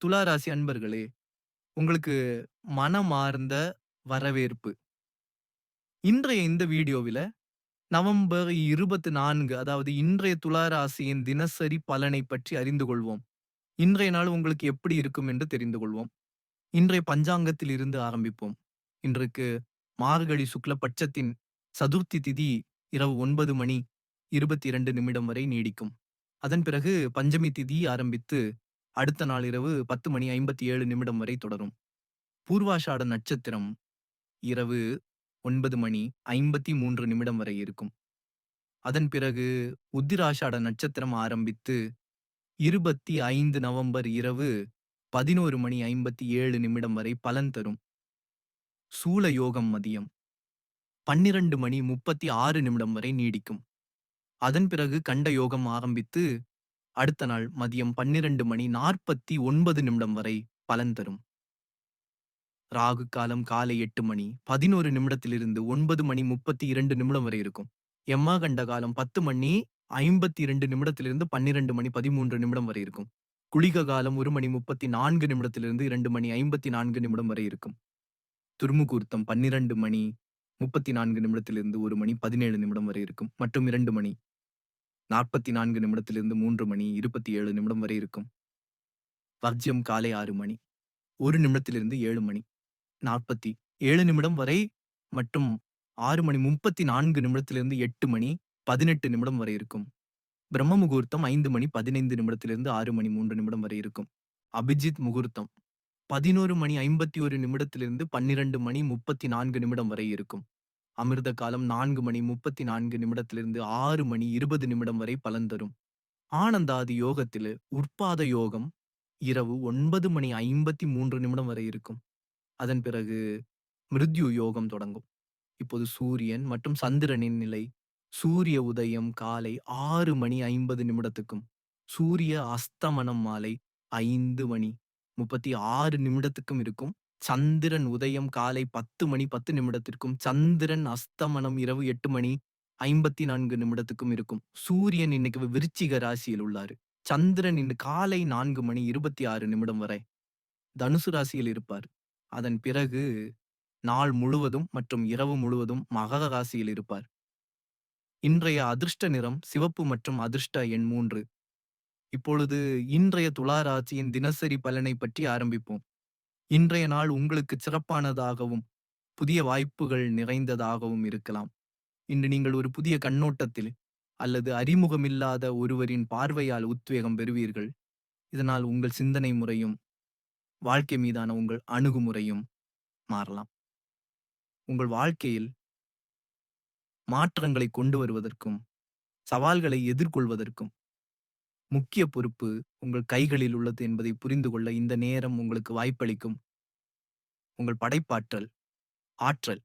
துளாராசி அன்பர்களே, உங்களுக்கு மனமார்ந்த வரவேற்பு. இன்றைய இந்த வீடியோவில நவம்பர் 24 அதாவது இன்றைய துளாராசியின் தினசரி பலனை பற்றி அறிந்து கொள்வோம். இன்றைய நாள் உங்களுக்கு எப்படி இருக்கும் என்று தெரிந்து கொள்வோம். இன்றைய பஞ்சாங்கத்தில் இருந்து ஆரம்பிப்போம். இன்றைக்கு மார்கழி சுக்ல பட்சத்தின் சதுர்த்தி திதி இரவு ஒன்பது மணி 22 நிமிடம் வரை நீடிக்கும். அதன் பிறகு பஞ்சமி திதி ஆரம்பித்து அடுத்த நாள் இரவு 10 மணி 57 நிமிடம் வரை தொடரும். பூர்வாஷாட நட்சத்திரம் இரவு ஒன்பது மணி 53 நிமிடம் வரை இருக்கும். அதன் பிறகு உத்திராஷாட நட்சத்திரம் ஆரம்பித்து 25 நவம்பர் இரவு 11 மணி 57 நிமிடம் வரை பலன் தரும். சூல யோகம் மதியம் 12 மணி 36 நிமிடம் வரை நீடிக்கும். அதன் பிறகு கண்ட யோகம் ஆரம்பித்து அடுத்த நாள் மதியம் பன்னிரண்டு மணி நாற்பத்தி ஒன்பது நிமிடம் வரை பலன் தரும். ராகு காலம் காலை எட்டு மணி பதினோரு நிமிடத்திலிருந்து ஒன்பது மணி முப்பத்தி இரண்டு நிமிடம் வரை இருக்கும். எம்மா கண்ட காலம் பத்து மணி ஐம்பத்தி இரண்டு நிமிடத்திலிருந்து பன்னிரண்டு மணி பதிமூன்று நிமிடம் வரை இருக்கும். குளிக காலம் ஒரு மணி முப்பத்தி நான்கு நிமிடத்திலிருந்து இரண்டு மணி ஐம்பத்தி நான்கு நிமிடம் வரை இருக்கும். துர்முகூர்த்தம் பன்னிரண்டு மணி முப்பத்தி நான்கு நிமிடத்திலிருந்து ஒரு மணி பதினேழு நிமிடம் வரை இருக்கும். மற்றும் இரண்டு மணி நாற்பத்தி நான்கு நிமிடத்திலிருந்து மூன்று மணி இருபத்தி ஏழு நிமிடம் வரை இருக்கும். வர்ஜியம் காலை ஆறு மணி. ஒரு நிமிடத்திலிருந்து ஏழு மணி. நாற்பத்தி ஏழு நிமிடம் வரை மற்றும் ஆறு மணி முப்பத்தி நான்கு நிமிடத்திலிருந்து எட்டு மணி பதினெட்டு நிமிடம் வரை இருக்கும். பிரம்ம முகூர்த்தம் ஐந்து மணி பதினைந்து நிமிடத்திலிருந்து ஆறு மணி மூன்று நிமிடம் வரை இருக்கும். அபிஜித் முகூர்த்தம் பதினோரு மணி ஐம்பத்தி ஒரு நிமிடத்திலிருந்து பன்னிரண்டு மணி முப்பத்தி நான்கு நிமிடம் வரை இருக்கும். அமிர்த காலம் நான்கு மணி 34 நிமிடத்திலிருந்து ஆறு மணி 20 நிமிடம் வரை பலன் தரும். ஆனந்தாதி யோகத்தில் உற்பாத யோகம் இரவு ஒன்பது மணி 53 நிமிடம் வரை இருக்கும். அதன் பிறகு மிருத்யு யோகம் தொடங்கும். இப்போது சூரியன் மற்றும் சந்திரனின் நிலை சூரிய உதயம் காலை ஆறு மணி 50 நிமிடத்துக்கும் சூரிய அஸ்தமனம் மாலை ஐந்து மணி 36 நிமிடத்துக்கும் இருக்கும். சந்திரன் உதயம் காலை 10 மணி 10 நிமிடத்திற்கும் சந்திரன் அஸ்தமனம் இரவு எட்டு மணி 54 நிமிடத்துக்கும் இருக்கும். சூரியன் இன்னைக்கு விருச்சிக ராசியில் உள்ளாரு. சந்திரன் இன்று காலை நான்கு மணி 26 நிமிடம் வரை தனுசு ராசியில் இருப்பார். அதன் பிறகு நாள் முழுவதும் மற்றும் இரவு முழுவதும் மகர ராசியில் இருப்பார். இன்றைய அதிர்ஷ்ட நிறம் சிவப்பு மற்றும் அதிர்ஷ்ட எண் மூன்று இப்பொழுது இன்றைய துலா ராசியின் தினசரி பலனை பற்றி ஆரம்பிப்போம். இன்றைய நாள் உங்களுக்கு சிறப்பானதாகவும் புதிய வாய்ப்புகள் நிறைந்ததாகவும் இருக்கலாம். இன்று நீங்கள் ஒரு புதிய கண்ணோட்டத்தில் அல்லது அறிமுகமில்லாத ஒருவரின் பார்வையால் உத்வேகம் பெறுவீர்கள். இதனால் உங்கள் சிந்தனை முறையும் வாழ்க்கை மீதான உங்கள் அணுகுமுறையும் மாறலாம். உங்கள் வாழ்க்கையில் மாற்றங்களை கொண்டு வருவதற்கும் சவால்களை எதிர்கொள்வதற்கும் முக்கிய பொறுப்பு உங்கள் கைகளில் உள்ளது என்பதை புரிந்து கொள்ள இந்த நேரம் உங்களுக்கு வாய்ப்பளிக்கும். உங்கள் படைப்பாற்றல், ஆற்றல்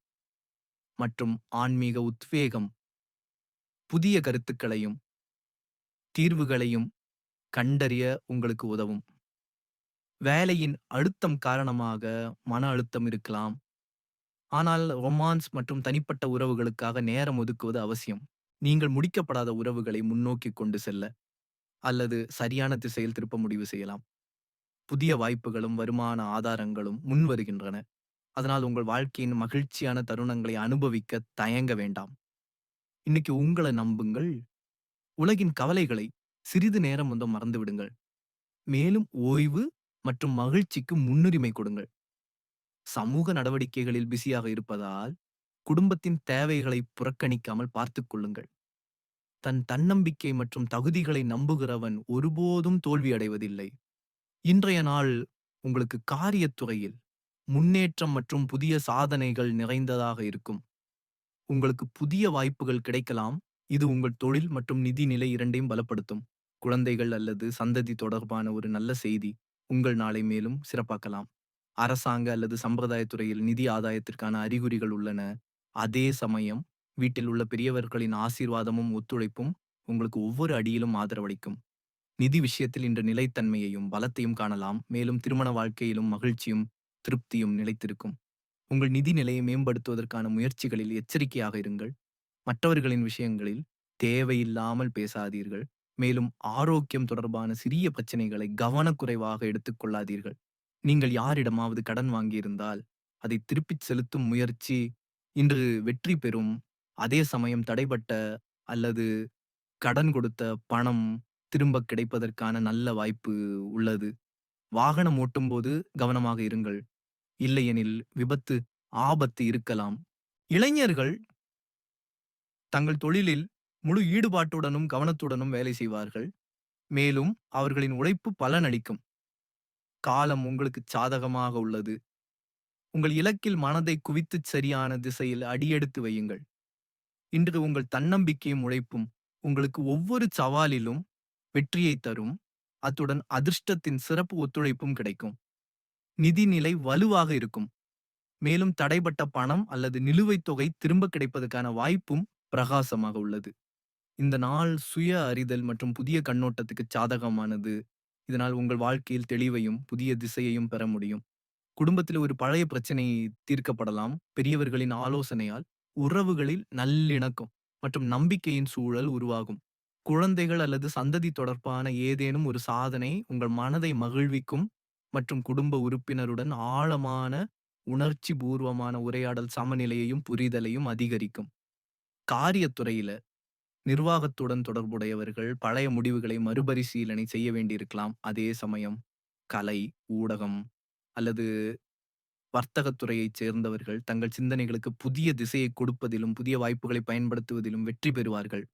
மற்றும் ஆன்மீக உத்வேகம் புதிய கருத்துக்களையும் தீர்வுகளையும் கண்டறிய உங்களுக்கு உதவும். வேலையின் அழுத்தம் காரணமாக மன அழுத்தம் இருக்கலாம். ஆனால் ரொமான்ஸ் மற்றும் தனிப்பட்ட உறவுகளுக்காக நேரம் ஒதுக்குவது அவசியம். நீங்கள் முடிக்கப்படாத உறவுகளை முன்னோக்கி கொண்டு செல்ல அல்லது சரியான திசையில் திருப்ப முடிவு செய்யலாம். புதிய வாய்ப்புகளும் வருமான ஆதாரங்களும் முன் வருகின்றன. அதனால் உங்கள் வாழ்க்கையின் மகிழ்ச்சியான தருணங்களை அனுபவிக்க தயங்க வேண்டாம். இன்னைக்கு உங்களை நம்புங்கள். உலகின் கவலைகளை சிறிது நேரம் வந்து மறந்துவிடுங்கள் மேலும் ஓய்வு மற்றும் மகிழ்ச்சிக்கு முன்னுரிமை கொடுங்கள். சமூக நடவடிக்கைகளில் பிஸியாக இருப்பதால் குடும்பத்தின் தேவைகளை புறக்கணிக்காமல் பார்த்துக் கொள்ளுங்கள். தன் தன்னம்பிக்கை மற்றும் தகுதிகளை நம்புகிறவன் ஒருபோதும் தோல்வியடைவதில்லை. இன்றைய நாள் உங்களுக்கு காரியத்துறையில் முன்னேற்றம் மற்றும் புதிய சாதனைகள் நிறைந்ததாக இருக்கும். உங்களுக்கு புதிய வாய்ப்புகள் கிடைக்கலாம். இது உங்கள் தொழில் மற்றும் நிதி நிலை இரண்டையும் பலப்படுத்தும். குழந்தைகள் அல்லது சந்ததி தொடர்பான ஒரு நல்ல செய்தி உங்கள் நாளை மேலும் சிறப்பாக்கலாம். அரசாங்க அல்லது சம்பிரதாயத்துறையில் நிதி ஆதாயத்திற்கான அறிகுறிகள் உள்ளன. அதே சமயம் வீட்டில் உள்ள பெரியவர்களின் ஆசீர்வாதமும் ஒத்துழைப்பும் உங்களுக்கு ஒவ்வொரு அடியிலும் ஆதரவளிக்கும். நிதி விஷயத்தில் இன்று நிலைத்தன்மையையும் பலத்தையும் காணலாம். மேலும் திருமண வாழ்க்கையிலும் மகிழ்ச்சியும் திருப்தியும் நிலைத்திருக்கும். உங்கள் நிதி நிலையை மேம்படுத்துவதற்கான முயற்சிகளில் எச்சரிக்கையாக இருங்கள். மற்றவர்களின் விஷயங்களில் தேவையில்லாமல் பேசாதீர்கள். மேலும் ஆரோக்கியம் தொடர்பான சிறிய பிரச்சனைகளை கவனக்குறைவாக எடுத்துக் கொள்ளாதீர்கள். நீங்கள் யாரிடமாவது கடன் வாங்கியிருந்தால், அதை திருப்பிச் செலுத்தும் முயற்சி இன்று வெற்றி பெறும். அதே சமயம் தடைபட்ட அல்லது கடன் கொடுத்த பணம் திரும்பக் கிடைப்பதற்கான நல்ல வாய்ப்பு உள்ளது. வாகனம் ஓட்டும்போது கவனமாக இருங்கள். இல்லையெனில் விபத்து, ஆபத்து இருக்கலாம். இளைஞர்கள் தங்கள் தொழிலில் முழு ஈடுபாட்டுடனும், கவனத்துடனும் வேலை செய்வார்கள். மேலும் அவர்களின் உழைப்பு பலனளிக்கும். காலம் உங்களுக்கு சாதகமாக உள்ளது. உங்கள் இலக்கில் மனதை குவித்துச் சரியான திசையில் அடியெடுத்து வையுங்கள். இன்று உங்கள் தன்னம்பிக்கையும் உழைப்பும் உங்களுக்கு ஒவ்வொரு சவாலிலும் வெற்றியைத் தரும். அத்துடன் அதிர்ஷ்டத்தின் சிறப்பு ஒத்துழைப்பும் கிடைக்கும். நிதிநிலை வலுவாக இருக்கும். மேலும் தடைபட்ட பணம் அல்லது நிலுவைத் தொகை திரும்ப கிடைப்பதற்கான வாய்ப்பும் பிரகாசமாக உள்ளது. இந்த நாள் சுய அறிதல் மற்றும் புதிய கண்ணோட்டத்துக்கு சாதகமானது. இதனால் உங்கள் வாழ்க்கையில் தெளிவையும், புதிய திசையையும் பெற முடியும். குடும்பத்தில் ஒரு பழைய பிரச்சனை தீர்க்கப்படலாம். பெரியவர்களின் ஆலோசனையால் உறவுகளில் நல்லிணக்கம் மற்றும் நம்பிக்கையின் சூழல் உருவாகும். குழந்தைகள் அல்லது சந்ததி தொடர்பான ஏதேனும் ஒரு சாதனை உங்கள் மனதை மகிழ்விக்கும் மற்றும் குடும்ப உறுப்பினருடன் ஆழமான, உணர்ச்சி பூர்வமான உரையாடல் சமநிலையையும், புரிதலையும் அதிகரிக்கும். காரியத்துறையில நிர்வாகத்துடன் தொடர்புடையவர்கள் பழைய முடிவுகளை மறுபரிசீலனை செய்ய வேண்டியிருக்கலாம். அதே சமயம் கலை, ஊடகம் அல்லது வர்த்தகத்துறையைச் சேர்ந்தவர்கள் தங்கள் சிந்தனைகளுக்கு புதிய திசையைக் கொடுப்பதிலும், புதிய வாய்ப்புகளை பயன்படுத்துவதிலும் வெற்றி பெறுவார்கள்.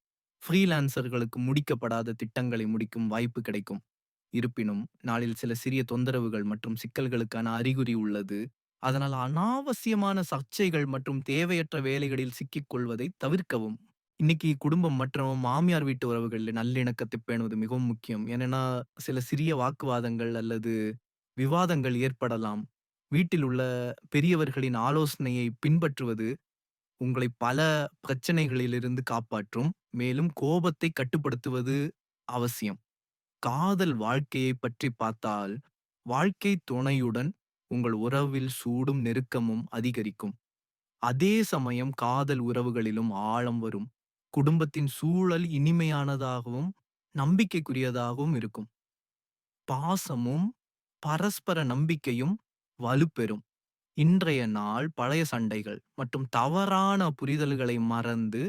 ஃப்ரீலான்சர்களுக்கு முடிக்கப்படாத திட்டங்களை முடிக்கும் வாய்ப்பு கிடைக்கும். இருப்பினும், நாளில் சில சிறிய தொந்தரவுகள் மற்றும் சிக்கல்களுக்கான அறிகுறி உள்ளது. அதனால் அனாவசியமான சர்ச்சைகள் மற்றும் தேவையற்ற வேலைகளில் சிக்கிக் கொள்வதைத் தவிர்க்கவும். இன்னைக்கு குடும்பம் மற்றும் மாமியார் வீட்டு உறவுகளில் நல்லிணக்கத்தை பேணுவது மிகவும் முக்கியம். ஏன்னா சில சிறிய வாக்குவாதங்கள் அல்லது விவாதங்கள் ஏற்படலாம். வீட்டில் உள்ள பெரியவர்களின் ஆலோசனையை பின்பற்றுவது உங்களை பல பிரச்சனைகளிலிருந்து காப்பாற்றும். மேலும் கோபத்தை கட்டுப்படுத்துவது அவசியம். காதல் வாழ்க்கையைப் பற்றி பார்த்தால், வாழ்க்கை துணையுடன் உங்கள் உறவில் சூடும் நெருக்கமும் அதிகரிக்கும். அதே சமயம் காதல் உறவுகளிலும் ஆழம் வரும். குடும்பத்தின் சூழல் இனிமையானதாகவும், நம்பிக்கைக்குரியதாகவும் இருக்கும். பாசமும், பரஸ்பர நம்பிக்கையும் வலுப்பெறும். இன்றைய நாள் பழைய சண்டைகள் மற்றும் தவறான புரிதல்களை மறந்து,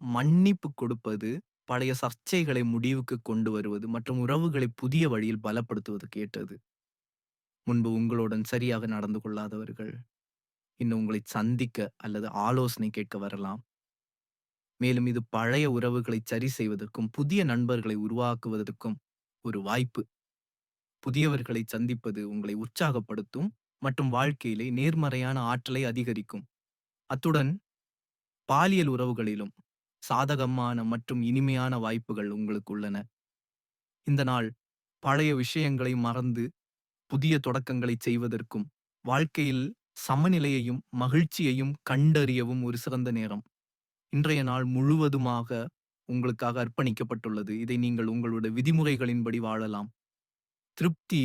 மன்னிப்பு கொடுப்பது, பழைய சர்ச்சைகளை முடிவுக்கு கொண்டு வருவது மற்றும் உறவுகளை புதிய வழியில் பலப்படுத்துவது கேட்டது முன்பு உங்களுடன் சரியாக நடந்து கொள்ளாதவர்கள், இன்னும் உங்களை சந்திக்க அல்லது ஆலோசனை கேட்க வரலாம். மேலும் இது பழைய உறவுகளை சரி செய்வதற்கும், புதிய நண்பர்களை உருவாக்குவதற்கும் ஒரு வாய்ப்பு. புதியவர்களை சந்திப்பது உங்களை உற்சாகப்படுத்தும் மற்றும் வாழ்க்கையிலே நேர்மறையான ஆற்றலை அதிகரிக்கும். அத்துடன் பாலியல் உறவுகளிலும் சாதகமான மற்றும் இனிமையான வாய்ப்புகள் உங்களுக்கு உள்ளன. இந்த நாள் பழைய விஷயங்களை மறந்து, புதிய தொடக்கங்களைச் செய்வதற்கும், வாழ்க்கையில் சமநிலையையும், மகிழ்ச்சியையும் கண்டறியவும் ஒரு சிறந்த நேரம். இன்றைய நாள் முழுவதுமாக உங்களுக்காக அர்ப்பணிக்கப்பட்டுள்ளது. இதை நீங்கள் உங்களோட விதிமுறைகளின்படி வாழலாம். திருப்தி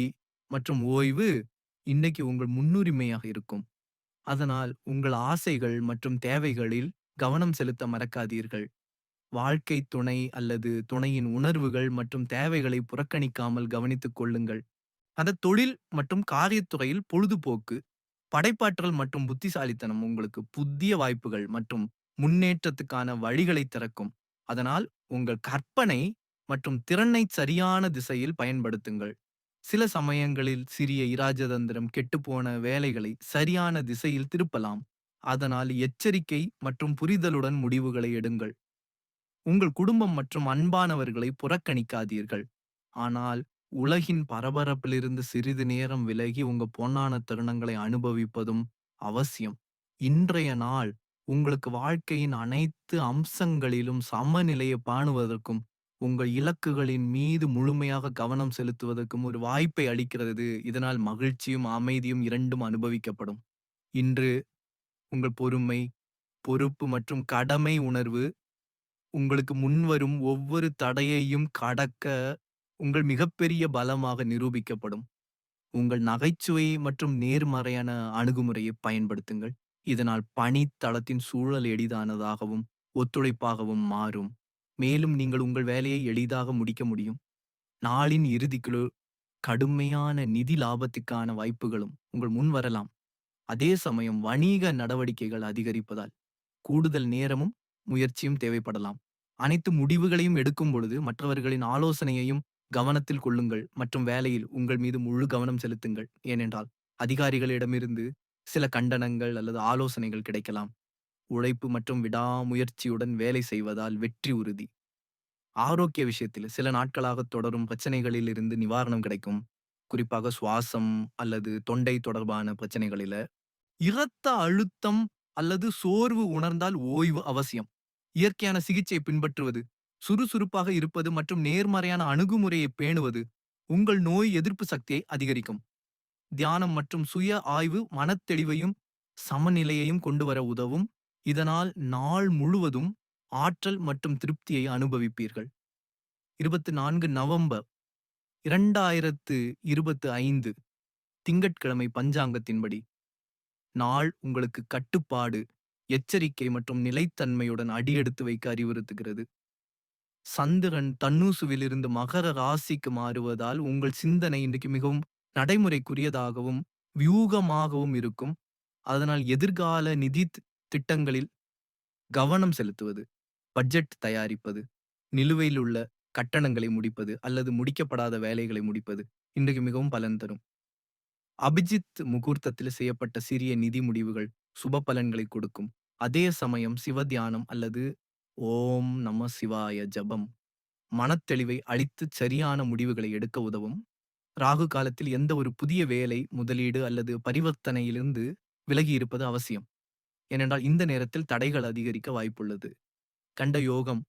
மற்றும் ஓய்வு இன்னைக்கு உங்கள் முன்னுரிமையாக இருக்கும். அதனால் உங்கள் ஆசைகள் மற்றும் தேவைகளில் கவனம் செலுத்த மறக்காதீர்கள். வாழ்க்கை துணை அல்லது துணையின் உணர்வுகள் மற்றும் தேவைகளை புறக்கணிக்காமல் கவனித்துக் கொள்ளுங்கள். அந்த தொழில் மற்றும் காரியத்துறையில் பொழுதுபோக்கு, படைப்பாற்றல் மற்றும் புத்திசாலித்தனம் உங்களுக்கு புதிய வாய்ப்புகள் மற்றும் முன்னேற்றத்துக்கான வழிகளைத் திறக்கும். அதனால் உங்கள் கற்பனை மற்றும் திறனைச் சரியான திசையில் பயன்படுத்துங்கள். சில சமயங்களில் சிறிய இராஜதந்திரம் கெட்டுப்போன வேலைகளை சரியான திசையில் திருப்பலாம். அதனால் எச்சரிக்கை மற்றும் புரிதலுடன் முடிவுகளை எடுங்கள். உங்கள் குடும்பம் மற்றும் அன்பானவர்களை புறக்கணிக்காதீர்கள். ஆனால் உலகின் பரபரப்பிலிருந்து சிறிது நேரம் விலகி உங்க பொன்னான தருணங்களை அனுபவிப்பதும் அவசியம். இன்றைய நாள் உங்களுக்கு வாழ்க்கையின் அனைத்து அம்சங்களிலும் சமநிலையை பாணுவதற்கும், உங்கள் இலக்குகளின் மீது முழுமையாக கவனம் செலுத்துவதற்கும் ஒரு வாய்ப்பை அளிக்கிறது. இதனால் மகிழ்ச்சியும், அமைதியும் இரண்டும் அனுபவிக்கப்படும். இன்று உங்கள் பொறுமை, பொறுப்பு மற்றும் கடமை உணர்வு உங்களுக்கு முன்வரும் ஒவ்வொரு தடையையும் கடக்க உங்கள் மிகப்பெரிய பலமாக நிரூபிக்கப்படும். உங்கள் நகைச்சுவை மற்றும் நேர்மறையான அணுகுமுறையை பயன்படுத்துங்கள். இதனால் பணித்தளத்தின் சூழல் எளிதானதாகவும், ஒத்துழைப்பாகவும் மாறும். மேலும் நீங்கள் உங்கள் வேலையை எளிதாக முடிக்க முடியும். நாளின் இறுதிக்குள் கடுமையான நிதி லாபத்துக்கான வாய்ப்புகளும் உங்கள் முன் வரலாம். அதே சமயம் வணிக நடவடிக்கைகள் அதிகரிப்பதால் கூடுதல் நேரமும் முயற்சியும் தேவைப்படலாம். அனைத்து முடிவுகளையும் எடுக்கும் பொழுது மற்றவர்களின் ஆலோசனையையும் கவனத்தில் கொள்ளுங்கள் மற்றும் வேலையில் உங்கள் மீது முழு கவனம் செலுத்துங்கள். ஏனென்றால் அதிகாரிகளிடமிருந்து சில கண்டனங்கள் அல்லது ஆலோசனைகள் கிடைக்கலாம். உழைப்பு மற்றும் விடாமுயற்சியுடன் வேலை செய்வதால் வெற்றி உறுதி. ஆரோக்கிய விஷயத்தில் சில நாட்களாக தொடரும் பிரச்சனைகளில் இருந்து நிவாரணம் கிடைக்கும். குறிப்பாக சுவாசம் அல்லது தொண்டை தொடர்பான பிரச்சனைகளில. இரத்த அழுத்தம் அல்லது சோர்வு உணர்ந்தால் ஓய்வு அவசியம். இயற்கையான சிகிச்சை பின்பற்றுவது, சுறுசுறுப்பாக இருப்பது மற்றும் நேர்மறையான அணுகுமுறையை பேணுவது உங்கள் நோய் எதிர்ப்பு சக்தியை அதிகரிக்கும். தியானம் மற்றும் சுய ஆய்வு மனத்தெளிவையும் சமநிலையையும் கொண்டு வர உதவும். இதனால் நாள் முழுவதும் ஆற்றல் மற்றும் திருப்தியை அனுபவிப்பீர்கள். 24 நவம்பர் 2025 திங்கட்கிழமை பஞ்சாங்கத்தின்படி நாள் உங்களுக்கு கட்டுப்பாடு, எச்சரிக்கை மற்றும் நிலைத்தன்மையுடன் அடியெடுத்து வைக்க அறிவுறுத்துகிறது. சந்திரன் தன்னூசுவிலிருந்து மகர ராசிக்கு மாறுவதால் உங்கள் சிந்தனை இன்றைக்கு மிகவும் நடைமுறைக்குரியதாகவும் வியூகமாகவும் இருக்கும். அதனால் எதிர்கால நிதி திட்டங்களில் கவனம் செலுத்துவது, பட்ஜெட் தயாரிப்பது, நிலுவையில் உள்ள கட்டணங்களை முடிப்பது அல்லது முடிக்கப்படாத வேலைகளை முடிப்பது இன்றைக்கு மிகவும் பலன் தரும். அபிஜித் முகூர்த்தத்தில் செய்யப்பட்ட சிறிய நிதி முடிவுகள் சுப பலன்களை கொடுக்கும். அதே சமயம் சிவத்தியானம் அல்லது ஓம் நம சிவாய ஜபம் மனத்தெளிவை அளித்து சரியான முடிவுகளை எடுக்க உதவும். ராகு காலத்தில் எந்த ஒரு புதிய வேலை, முதலீடு அல்லது பரிவர்த்தனையிலிருந்து விலகி இருப்பது அவசியம். ஏனென்றால் இந்த நேரத்தில் தடைகள் அதிகரிக்க வாய்ப்புள்ளது. கண்ட யோகம்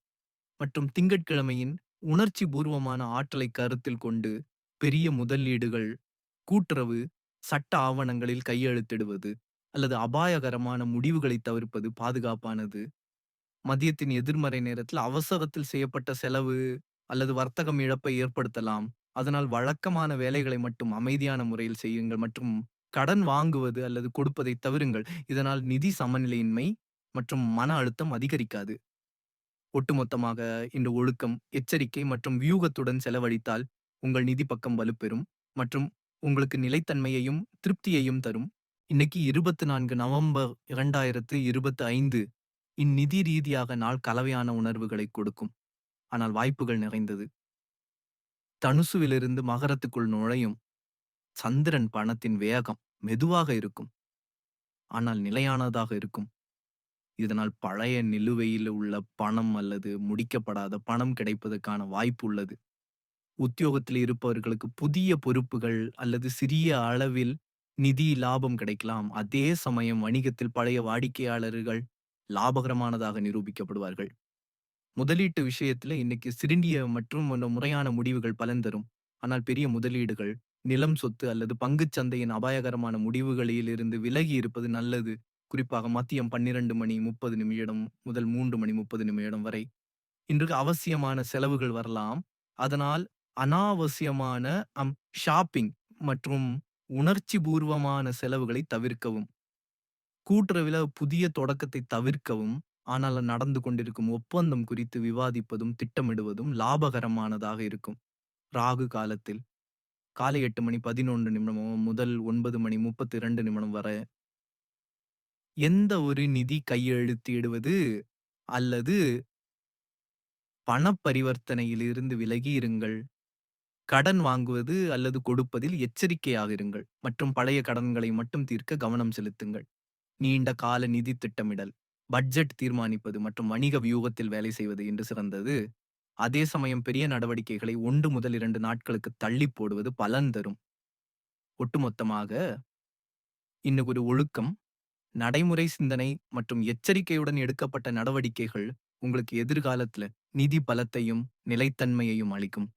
மற்றும் திங்கட்கிழமையின் உணர்ச்சி பூர்வமான ஆற்றலை கருத்தில் கொண்டு பெரிய முதலீடுகள், கூட்டுறவு, சட்ட ஆவணங்களில் கையெழுத்திடுவது அல்லது அபாயகரமான முடிவுகளை தவிர்ப்பது பாதுகாப்பானது. மதியத்தின் எதிர்மறை நேரத்தில் அவசரத்தில் செய்யப்பட்ட செலவு அல்லது வர்த்தகம் இழப்பை ஏற்படுத்தலாம். அதனால் வழக்கமான வேலைகளை மட்டும் அமைதியான முறையில் செய்யுங்கள் மற்றும் கடன் வாங்குவது அல்லது கொடுப்பதை தவிருங்கள். இதனால் நிதி சமநிலையின்மை மற்றும் மன அழுத்தம் அதிகரிக்காது. ஒட்டுமொத்தமாக இந்த ஒழுக்கம், எச்சரிக்கை மற்றும் வியூகத்துடன் செலவழித்தால் உங்கள் நிதி பக்கம் வலுப்பெறும் மற்றும் உங்களுக்கு நிலைத்தன்மையையும் திருப்தியையும் தரும். இன்னைக்கு 24 நவம்பர் 2025 இந்நிதி ரீதியாக நாள் கலவையான உணர்வுகளை கொடுக்கும். ஆனால் வாய்ப்புகள் நிறைந்தது. தனுசுவிலிருந்து மகரத்துக்குள் நுழையும் சந்திரன் பணத்தின் வேகம் மெதுவாக இருக்கும். ஆனால் நிலையானதாக இருக்கும். இதனால் பழைய நிலுவையில் உள்ள பணம் அல்லது முடிக்கப்படாத பணம் கிடைப்பதற்கான வாய்ப்பு உள்ளது. உத்தியோகத்தில் இருப்பவர்களுக்கு புதிய பொறுப்புகள் அல்லது சிறிய அளவில் நிதி லாபம் கிடைக்கலாம். அதே சமயம் வணிகத்தில் பழைய வாடிக்கையாளர்கள் லாபகரமானதாக நிரூபிக்கப்படுவார்கள். முதலீட்டு விஷயத்துல இன்னைக்கு சிறிய மற்றும் முறையான முடிவுகள் பலன் தரும். ஆனால் பெரிய முதலீடுகள், நிலம் சொத்து அல்லது பங்குச் சந்தையின் அபாயகரமான முடிவுகளில் இருந்து விலகி இருப்பது நல்லது. குறிப்பாக மதியம் 12 மணி 30 நிமிடம் முதல் மூன்று மணி 30 நிமிடம் வரை. இன்றைக்கு அவசியமான செலவுகள் வரலாம். அதனால் அனாவசியமான அம் ஷாப்பிங் மற்றும் உணர்ச்சிபூர்வமான செலவுகளை தவிர்க்கவும். கூட்டுறவில புதிய தொடக்கத்தை தவிர்க்கவும். ஆனால் நடந்து கொண்டிருக்கும் ஒப்பந்தம் குறித்து விவாதிப்பதும், திட்டமிடுவதும் லாபகரமானதாக இருக்கும். ராகு காலத்தில் காலை 8 மணி 11 நிமிடமோ முதல் 9 மணி 32 நிமிடம் வரை எந்த ஒரு நிதி கையெழுத்திடுவது அல்லது பணப் பரிவர்த்தனையிலிருந்து விலகி இருங்கள். கடன் வாங்குவது அல்லது கொடுப்பதில் எச்சரிக்கையாக இருங்கள் மற்றும் பழைய கடன்களை மட்டும் தீர்க்க கவனம் செலுத்துங்கள். நீண்ட கால நிதி திட்டமிடல், பட்ஜெட் தீர்மானிப்பது மற்றும் வணிக வியூகத்தில் வேலை செய்வது என்று சிறந்தது. அதே சமயம் பெரிய நடவடிக்கைகளை ஒன்று முதல் இரண்டு நாட்களுக்கு தள்ளிப் போடுவது பலன் தரும். ஒட்டுமொத்தமாக இன்னும் ஒரு ஒழுக்கம், நடைமுறை சிந்தனை மற்றும் எச்சரிக்கையுடன் எடுக்கப்பட்ட நடவடிக்கைகள் உங்களுக்கு எதிர்காலத்துல நிதி பலத்தையும், நிலைத்தன்மையையும் அளிக்கும்.